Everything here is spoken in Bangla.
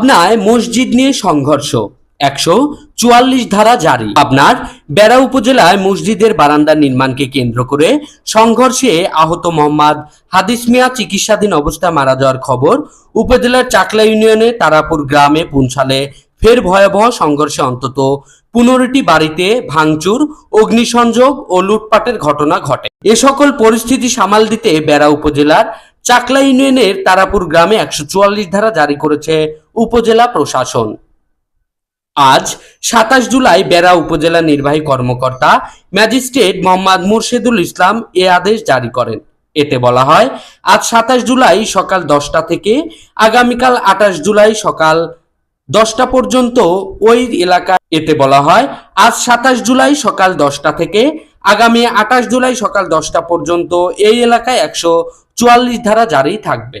পাবনায় মসজিদ নিয়ে সংঘর্ষ। একশো চুয়াল্লিশ ধারা জারি। আপনার বেড়া উপজেলায় মসজিদের বারান্দা নির্মাণকে কেন্দ্র করে সংঘর্ষে আহত মোহাম্মদ হাদিস মিয়া চিকিৎসাধীন অবস্থায় মারা যাওয়ার খবর উপজেলার চাকলা ইউনিয়নে তারাপুর গ্রামে পুনসালে ফের ভয়াবহ সংঘর্ষে অন্তত পনেরোটি বাড়িতে ভাঙচুর, অগ্নিসংযোগ ও লুটপাটের ঘটনা ঘটে। এ সকল পরিস্থিতি সামাল দিতে বেড়া উপজেলার চাকলা ইউনিয়নের তারাপুর গ্রামে একশো চুয়াল্লিশ ধারা জারি করেছে উপজেলা প্রশাসন। আজ সাতাশ জুলাই বেড়া উপজেলা নির্বাহী কর্মকর্তা ম্যাজিস্ট্রেট মোহাম্মদ মুর্শেদুল ইসলাম এ আদেশ জারি করেন। এতে বলা হয়, আজ সাতাশ জুলাই সকাল দশটা থেকে আগামীকাল আঠাশ জুলাই সকাল দশটা পর্যন্ত ওই এলাকা এতে বলা হয়, আজ সাতাশ জুলাই সকাল দশটা থেকে আগামী আঠাশ জুলাই সকাল দশটা পর্যন্ত এই এলাকায় একশো চুয়াল্লিশ ধারা জারি থাকবে।